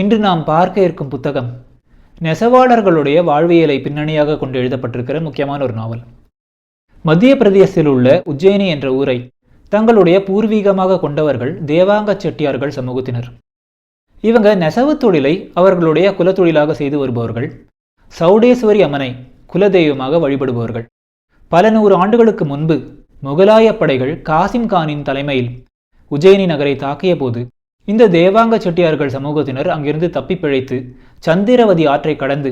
இன்று நாம் பார்க்க இருக்கும் புத்தகம் நெசவாளர்களுடைய வாழ்வியலை பின்னணியாக கொண்டு எழுதப்பட்டிருக்கிற முக்கியமான ஒரு நாவல். மத்திய பிரதேசத்தில் உள்ள உஜ்ஜயினி என்ற ஊரை தங்களுடைய பூர்வீகமாக கொண்டவர்கள் தேவாங்க செட்டியார்கள் சமூகத்தினர். இவங்க நெசவு தொழிலை அவர்களுடைய குலத்தொழிலாக செய்து வருபவர்கள். சௌடேஸ்வரி அம்மனை குலதெய்வமாக வழிபடுபவர்கள். பல நூறு ஆண்டுகளுக்கு முன்பு முகலாய படைகள் காசிம் கானின் தலைமையில் உஜ்ஜயினி நகரை தாக்கிய போது இந்த தேவாங்க செட்டியார்கள் சமூகத்தினர் அங்கிருந்து தப்பி பிழைத்து சந்திரவதி ஆற்றை கடந்து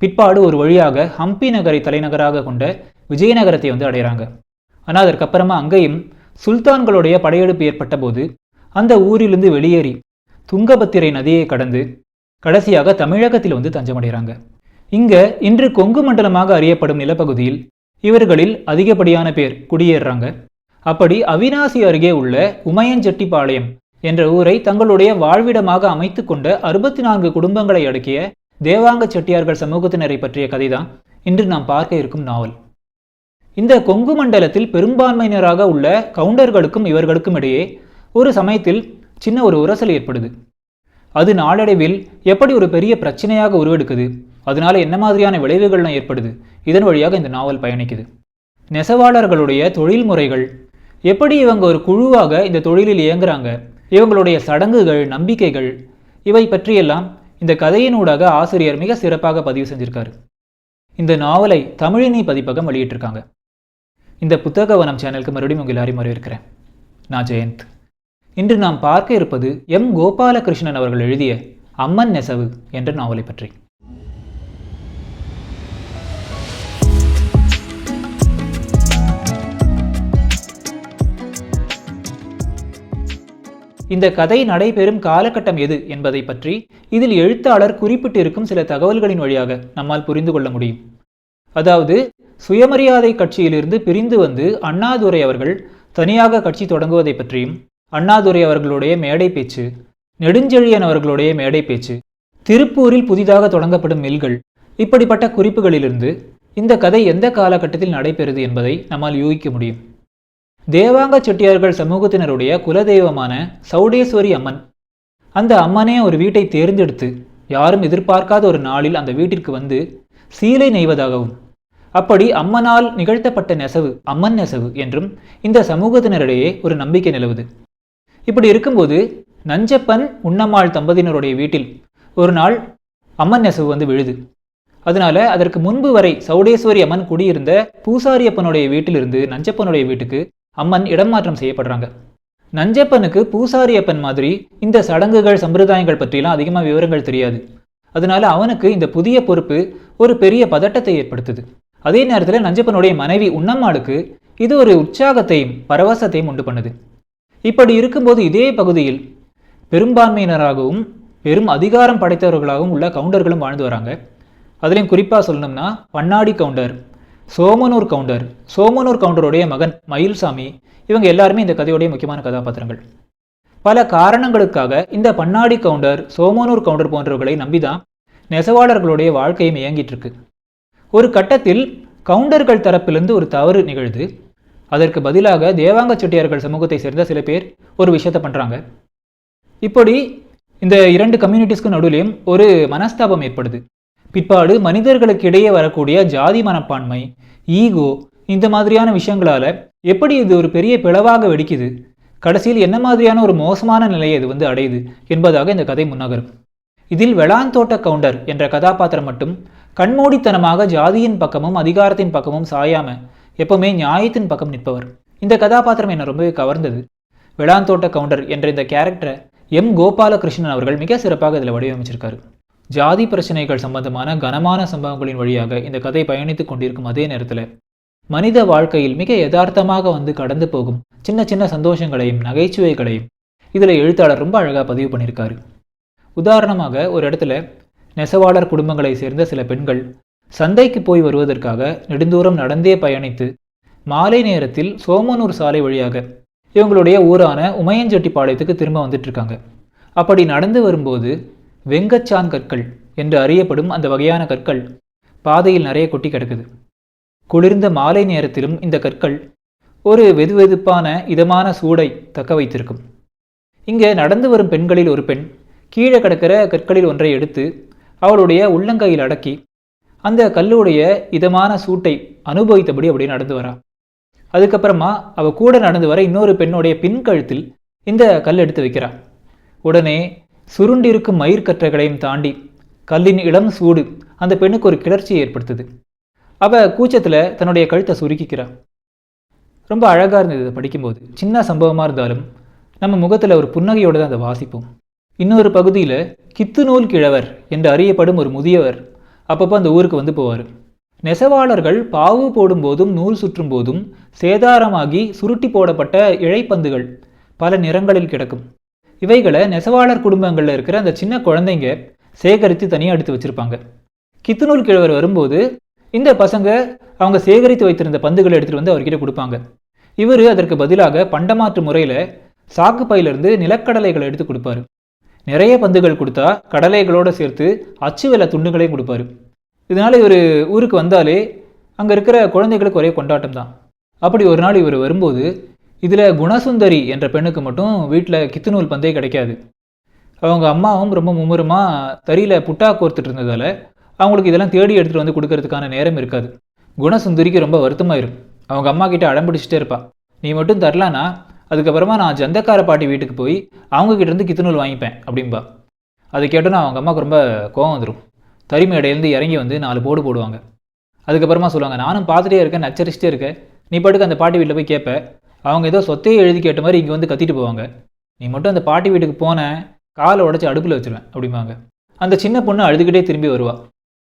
பிற்பாடு ஒரு வழியாக ஹம்பி நகரை தலைநகராக கொண்ட விஜயநகரத்தை வந்து அடைகிறாங்க. ஆனால் அதற்கப்புறமா அங்கேயும் சுல்தான்களுடைய படையெடுப்பு ஏற்பட்ட போது அந்த ஊரிலிருந்து வெளியேறி துங்கபத்திரை நதியை கடந்து கடைசியாக தமிழகத்தில் வந்து தஞ்சமடைகிறாங்க. இங்க இன்று கொங்கு மண்டலமாக அறியப்படும் நிலப்பகுதியில் இவர்களில் அதிகப்படியான பேர் குடியேறுறாங்க அப்படி அவினாசி அருகே உள்ள உமையஞ்செட்டிப்பாளையம் என்ற ஊரை தங்களுடைய வாழ்விடமாக அமைத்து கொண்ட அறுபத்தி நான்கு குடும்பங்களை அடக்கிய தேவாங்க செட்டியார்கள் சமூகத்தினரை பற்றிய கதைதான் இன்று நாம் பார்க்க இருக்கும் நாவல். இந்த கொங்கு மண்டலத்தில் பெரும்பான்மையினராக உள்ள கவுண்டர்களுக்கும் இவர்களுக்கும் இடையே ஒரு சமயத்தில் சின்ன ஒரு உரசல் ஏற்படுது. அது நாளடைவில் எப்படி ஒரு பெரிய பிரச்சனையாக உருவெடுக்குது அதனால என்ன மாதிரியான விளைவுகள்லாம் ஏற்படுது இதன் வழியாக இந்த நாவல் பயணிக்குது. நெசவாளர்களுடைய தொழில் முறைகள் எப்படி இவங்க ஒரு குழுவாக இந்த தொழிலில் இயங்குறாங்க இவங்களுடைய சடங்குகள் நம்பிக்கைகள் இவை பற்றியெல்லாம் இந்த கதையினூடாக ஆசிரியர் மிக சிறப்பாக பதிவு செஞ்சிருக்காரு. இந்த நாவலை தமிழினி பதிப்பகம் வெளியிட்டிருக்காங்க. இந்த புத்தக வனம் சேனலுக்கு மறுபடியும் உங்கள் எல்லாரையும் வரவேற்கிறேன். நான் ஜெயந்த். இன்று நாம் பார்க்க இருப்பது எம். கோபாலகிருஷ்ணன் அவர்கள் எழுதிய அம்மன் நெசவு என்ற நாவலை பற்றி. இந்த கதை நடைபெறும் காலகட்டம் எது என்பதை பற்றி இதில் எழுத்தாளர் குறிப்பிட்டிருக்கும் சில தகவல்களின் வழியாக நம்மால் புரிந்து கொள்ள முடியும். அதாவது சுயமரியாதை கட்சியிலிருந்து பிரிந்து வந்து அண்ணாதுரை அவர்கள் தனியாக கட்சி தொடங்குவதை பற்றியும் அண்ணாதுரை அவர்களுடைய மேடை பேச்சு நெடுஞ்செழியன் அவர்களுடைய மேடை பேச்சு திருப்பூரில் புதிதாக தொடங்கப்படும் மில்கள் இப்படிப்பட்ட குறிப்புகளிலிருந்து இந்த கதை எந்த காலகட்டத்தில் நடைபெறுது என்பதை நம்மால் யூகிக்க முடியும். தேவாங்க செட்டியார்கள் சமூகத்தினருடைய குலதெய்வமான சௌடேஸ்வரி அம்மன். அந்த அம்மனே ஒரு வீட்டை தேர்ந்தெடுத்து யாரும் எதிர்பார்க்காத ஒரு நாளில் அந்த வீட்டிற்கு வந்து சீலை நெய்வதாகவும் அப்படி அம்மனால் நிகழ்த்தப்பட்ட நெசவு அம்மன் நெசவு என்றும் இந்த சமூகத்தினரிடையே ஒரு நம்பிக்கை நிலவுது. இப்படி இருக்கும்போது நஞ்சப்பன் உண்ணம்மாள் தம்பதியினருடைய வீட்டில் ஒரு நாள் அம்மன் நெசவு வந்து விழுது. அதனால அதற்கு முன்பு வரை சௌடேஸ்வரி அம்மன் குடியிருந்த பூசாரியப்பனுடைய வீட்டிலிருந்து நஞ்சப்பனுடைய வீட்டுக்கு அம்மன் இடமாற்றம் செய்யப்படுறாங்க. நஞ்சப்பனுக்கு பூசாரியப்பன் மாதிரி இந்த சடங்குகள் சம்பிரதாயங்கள் பற்றிலாம் அதிகமாக விவரங்கள் தெரியாது. அதனால அவனுக்கு இந்த புதிய பொறுப்பு ஒரு பெரிய பதட்டத்தை ஏற்படுத்துது. அதே நேரத்தில் நஞ்சப்பனுடைய மனைவி உண்ணம்மாளுக்கு இது ஒரு உற்சாகத்தையும் பரவசத்தையும் உண்டு பண்ணுது. இப்படி இருக்கும்போது இதே பகுதியில் பெரும்பான்மையினராகவும் பெரும் அதிகாரம் படைத்தவர்களாகவும் உள்ள கவுண்டர்களும் வாழ்ந்து வராங்க. அதுலேயும் குறிப்பாக சொல்லணும்னா பன்னாடி கவுண்டர் சோமனூர் கவுண்டர். சோமனூர் கவுண்டருடைய மகன் மயில்சாமி இவங்க எல்லாருமே இந்த கதையுடைய முக்கியமான கதாபாத்திரங்கள். பல காரணங்களுக்காக இந்த பன்னாடி கவுண்டர் சோமனூர் கவுண்டர் போன்றவர்களை நம்பிதான் நெசவாளர்களுடைய வாழ்க்கையும் இயங்கிட்டு இருக்கு ஒரு கட்டத்தில் கவுண்டர்கள் தரப்பிலிருந்து ஒரு தவறு நிகழ்து அதற்கு பதிலாக தேவாங்க செட்டியார்கள் சமூகத்தை சேர்ந்த சில பேர் ஒரு விஷயத்தை பண்ணுறாங்க இப்படி இந்த இரண்டு கம்யூனிட்டிஸ்க்கு நடுவிலையும் ஒரு மனஸ்தாபம் ஏற்படுது. பிற்பாடு மனிதர்களுக்கு இடையே வரக்கூடிய ஜாதி மனப்பான்மை ஈகோ இந்த மாதிரியான விஷயங்களால எப்படி இது ஒரு பெரிய பிளவாக வெடிக்குது? கடைசியில் என்ன மாதிரியான ஒரு மோசமான நிலையை இது வந்து அடையுது என்பதாக இந்த கதை முன்னகரும். இதில் வெளாந்தோட்ட கவுண்டர் என்ற கதாபாத்திரம் மட்டும் கண்மூடித்தனமாக ஜாதியின் பக்கமும் அதிகாரத்தின் பக்கமும் சாயாம எப்பவுமே நியாயத்தின் பக்கம் நிற்பவர். இந்த கதாபாத்திரம் என்னை ரொம்பவே கவர்ந்தது. வெளாந்தோட்ட கவுண்டர் என்ற இந்த கேரக்டரை எம் கோபாலகிருஷ்ணன் அவர்கள் மிக சிறப்பாக இதில் வடிவமைச்சிருக்காரு. ஜாதி பிரச்சனைகள் சம்பந்தமான கனமான சம்பவங்களின் வழியாக இந்த கதை பயணித்துக் கொண்டிருக்கும் அதே நேரத்தில் மனித வாழ்க்கையில் மிக யதார்த்தமாக வந்து கடந்து போகும் சின்ன சின்ன சந்தோஷங்களையும் நகைச்சுவைகளையும் இதில் எழுத்தாளர் ரொம்ப அழகாக பதிவு பண்ணியிருக்காரு உதாரணமாக ஒரு இடத்துல நெசவாளர் குடும்பங்களை சேர்ந்த சில பெண்கள் சந்தைக்கு போய் வருவதற்காக நெடுந்தூரம் நடந்தே பயணித்து மாலை நேரத்தில் சோமனூர் சாலை வழியாக இவங்களுடைய ஊரான உமையஞ்செட்டிப்பாளையத்துக்கு திரும்ப வந்துட்டு இருக்காங்க. அப்படி நடந்து வரும்போது வெங்கச்சான் கற்கள் என்று அறியப்படும் அந்த வகையான கற்கள் பாதையில் நிறைய கொட்டி கிடக்குது. குளிர்ந்த மாலை நேரத்திலும் இந்த கற்கள் ஒரு வெதுவெதுப்பான இதமான சூடை தக்க வைத்திருக்கும். இங்கே நடந்து வரும் பெண்களில் ஒரு பெண் கீழே கிடக்கிற கற்களில் ஒன்றை எடுத்து அவளுடைய உள்ளங்கையில் அடக்கி அந்த கல்லுடைய இதமான சூட்டை அனுபவித்தபடி அப்படியே நடந்து வரா. அதுக்கப்புறமா அவ கூட நடந்து வர இன்னொரு பெண்ணுடைய பின்கழுத்தில் இந்த கல் எடுத்து வைக்கிறா. உடனே சுருண்டிருக்கும் மயிர்கற்றைகளையும் தாண்டி கல்லின் இளம் சூடு அந்த பெண்ணுக்கு ஒரு கிளர்ச்சியை ஏற்படுத்துது. அவ கூச்சத்தில் தன்னுடைய கழுத்தை சுருக்கிக்கிறா. ரொம்ப அழகாக இருந்தது இதை படிக்கும்போது. சின்ன சம்பவமாக இருந்தாலும் நம்ம முகத்தில் ஒரு புன்னகையோடு தான் அதை வாசிப்போம். இன்னொரு பகுதியில் கித்து நூல் கிழவர் என்று அறியப்படும் ஒரு முதியவர் அப்பப்போ அந்த ஊருக்கு வந்து போவார். நெசவாளர்கள் பாவு போடும்போதும் நூல் சுற்றும் போதும் சேதாரமாகி சுருட்டி போடப்பட்ட இழைப்பந்துகள் பல நிறங்களில் கிடக்கும். இவைகளை நெசவாளர் குடும்பங்களில் இருக்கிற அந்த சின்ன குழந்தைங்க சேகரித்து தனியாக எடுத்து வச்சுருப்பாங்க. கித்துநூல் கிழவர் வரும்போது இந்த பசங்க அவங்க சேகரித்து வைத்திருந்த பந்துகளை எடுத்துகிட்டு வந்து அவர்கிட்ட கொடுப்பாங்க. இவர் அதற்கு பதிலாக பண்டமாற்று முறையில் சாக்கு பையிலிருந்து நிலக்கடலைகளை எடுத்து கொடுப்பாரு. நிறைய பந்துகள் கொடுத்தா கடலைகளோடு சேர்த்து அச்சு வெள்ள துண்டுகளையும் கொடுப்பாரு. இதனால் இவர் ஊருக்கு வந்தாலே அங்கே இருக்கிற குழந்தைகளுக்கு ஒரே கொண்டாட்டம் தான் அப்படி ஒரு நாள் இவர் வரும்போது இதில் குணசுந்தரி என்ற பெண்ணுக்கு மட்டும் வீட்டில் கித்துநூல் பந்தே கிடைக்காது. அவங்க அம்மாவும் ரொம்ப மும்முரமாக தறியில் புட்டா கோர்த்துட்டு இருந்ததால் அவங்களுக்கு இதெல்லாம் தேடி எடுத்துகிட்டு வந்து கொடுக்கறதுக்கான நேரம் இருக்காது. குணசுந்தரிக்கு ரொம்ப வருத்தமாயிரும். அவங்க அம்மா கிட்ட அடம் பிடிச்சிட்டே நீ மட்டும் தரலானா? அதுக்கப்புறமா நான் ஜந்தக்கார பாட்டி வீட்டுக்கு போய் அவங்கக்கிட்டேருந்து கித்துநூல் வாங்கிப்பேன் அப்படின்பா அதை கேட்டோன்னா அவங்க அம்மாவுக்கு ரொம்ப கோவம் வந்துடும் தறிமை இடையிலேருந்து இறங்கி வந்து நாலு போடு போடுவாங்க. அதுக்கப்புறமா சொல்லுவாங்க நானும் பார்த்துட்டே இருக்கேன் நச்சரிச்சிட்டே இருக்கேன். நீ பாட்டுக்கு அந்த பாட்டி வீட்டில் போய் கேட்ப அவங்க ஏதோ சொத்தையே எழுதி கேட்ட மாதிரி இங்கே வந்து கத்திட்டு போவாங்க. நீ மட்டும் அந்த பாட்டி வீட்டுக்கு போன காலை உடச்சி அடுப்பில் வச்சுருவேன் அப்படிம்பாங்க. அந்த சின்ன பொண்ணு அழுதுகிட்டே திரும்பி வருவா.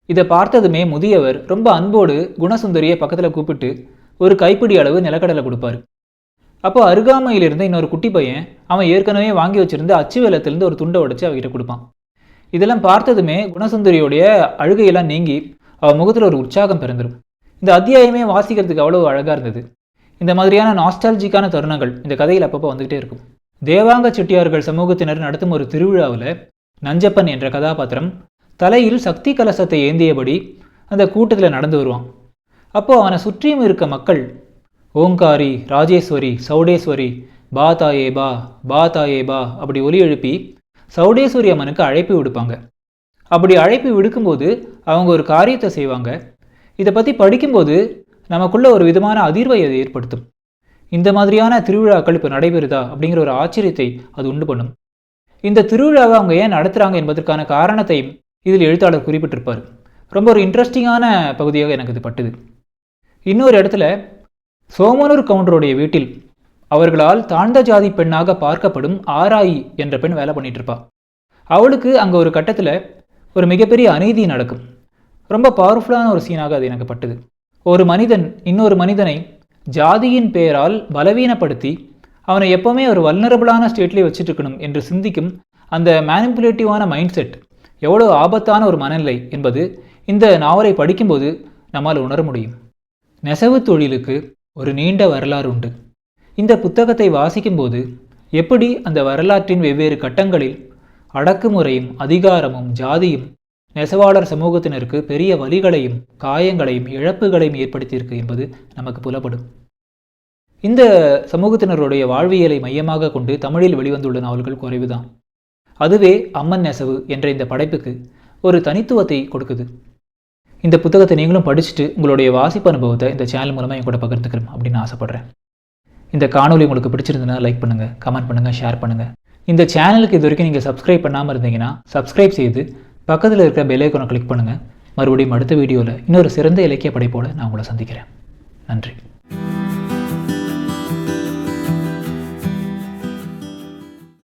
இதை பார்த்ததுமே முதியவர் ரொம்ப அன்போடு குணசுந்தரியை பக்கத்தில் கூப்பிட்டு ஒரு கைப்பிடி அளவு நிலக்கடலை கொடுப்பாரு. அப்போ அருகாமையில் இருந்த இன்னொரு குட்டி பையன் அவன் ஏற்கனவே வாங்கி வச்சிருந்த அச்சு வேலத்திலேருந்து ஒரு துண்டை உடச்சி அவகிட்ட கொடுப்பான். இதெல்லாம் பார்த்ததுமே குணசுந்தரியோடைய அழுகையெல்லாம் நீங்கி அவள் முகத்தில் ஒரு உற்சாகம் பிறந்துடும் இந்த அத்தியாயமே வாசிக்கிறதுக்கு அவ்வளோ அழகாக இருந்தது. இந்த மாதிரியான நாஸ்டாலஜிக்கான தருணங்கள் இந்த கதையில் அப்பப்போ வந்துகிட்டே இருக்கும். தேவாங்க செட்டியார்கள் சமூகத்தினர் நடத்தும் ஒரு திருவிழாவில் நஞ்சப்பன் என்ற கதாபாத்திரம் தலையில் சக்தி கலசத்தை ஏந்தியபடி அந்த கூட்டத்தில் நடந்து வருவான். அப்போது அவனை சுற்றியும் இருக்க மக்கள் ஓங்காரி ராஜேஸ்வரி சௌடேஸ்வரி பா தாயே பா பா தாயே பா அப்படி ஒலி எழுப்பி சௌடேஸ்வரி அம்மனுக்கு அழைப்பு விடுப்பாங்க. அப்படி அழைப்பு விடுக்கும்போது அவங்க ஒரு காரியத்தை செய்வாங்க. இதை பற்றி படிக்கும்போது நமக்குள்ள ஒரு விதமான அதிர்வை அது ஏற்படுத்தும். இந்த மாதிரியான திருவிழாக்கள் இப்போ நடைபெறுதா அப்படிங்கிற ஒரு ஆச்சரியத்தை அது உண்டு பண்ணும். இந்த திருவிழாவை அவங்க ஏன் நடத்துகிறாங்க என்பதற்கான காரணத்தையும் இதில் எழுத்தாளர் குறிப்பிட்டிருப்பார். ரொம்ப ஒரு இன்ட்ரெஸ்டிங்கான பகுதியாக எனக்கு இது பட்டுது. இன்னொரு இடத்துல சோமனூர் கவுண்டருடைய வீட்டில் அவர்களால் தாழ்ந்த ஜாதி பெண்ணாக பார்க்கப்படும் ஆராயி என்ற பெண் வேலை பண்ணிட்டு இருப்பா அவளுக்கு அங்கே ஒரு கட்டத்தில் ஒரு மிகப்பெரிய அநீதி நடக்கும். ரொம்ப பவர்ஃபுல்லான ஒரு சீனாக அது எனக்கு பட்டுது. ஒரு மனிதன் இன்னொரு மனிதனை ஜாதியின் பெயரால் பலவீனப்படுத்தி அவனை எப்போவுமே ஒரு வல்னரபிளான ஸ்டேட்லேயே வச்சுட்டு இருக்கணும் என்று சிந்திக்கும் அந்த மேனிப்புலேட்டிவான மைண்ட் செட் எவ்வளோ ஆபத்தான ஒரு மனநிலை என்பது இந்த நாவலை படிக்கும்போது நம்மால் உணர முடியும். நெசவு தொழிலுக்கு ஒரு நீண்ட வரலாறு உண்டு. இந்த புத்தகத்தை வாசிக்கும்போது எப்படி அந்த வரலாற்றின் வெவ்வேறு கட்டங்களில் அடக்குமுறையும் அதிகாரமும் ஜாதியும் நெசவாளர் சமூகத்தினருக்கு பெரிய வலிகளையும் காயங்களையும் இழப்புகளையும் ஏற்படுத்தியிருக்கு என்பது நமக்கு புலப்படும். இந்த சமூகத்தினருடைய வாழ்வியலை மையமாக கொண்டு தமிழில் வெளிவந்துள்ள நாவல்கள் குறைவுதான். அதுவே அம்மன் நெசவு என்ற இந்த படைப்புக்கு ஒரு தனித்துவத்தை கொடுக்குது. இந்த புத்தகத்தை நீங்களும் படிச்சுட்டு உங்களுடைய வாசிப்பு அனுபவத்தை இந்த சேனல் மூலமாக என் கூட பகிர்ந்துக்கிறோம் அப்படின்னு ஆசைப்பட்றேன். இந்த காணொலி உங்களுக்கு பிடிச்சிருந்ததுன்னா லைக் பண்ணுங்கள் கமெண்ட் பண்ணுங்கள் ஷேர் பண்ணுங்கள் இந்த சேனலுக்கு இது வரைக்கும் நீங்கள் சப்ஸ்கிரைப் பண்ணாமல் இருந்தீங்கன்னா சப்ஸ்கிரைப் செய்து பக்கத்தில் இருக்கிற பெல் கிளிக் பண்ணுங்கள் மறுபடியும் அடுத்த வீடியோவில் இன்னொரு சிறந்த இலக்கிய படைப்போடு நான் உங்களை சந்திக்கிறேன். நன்றி.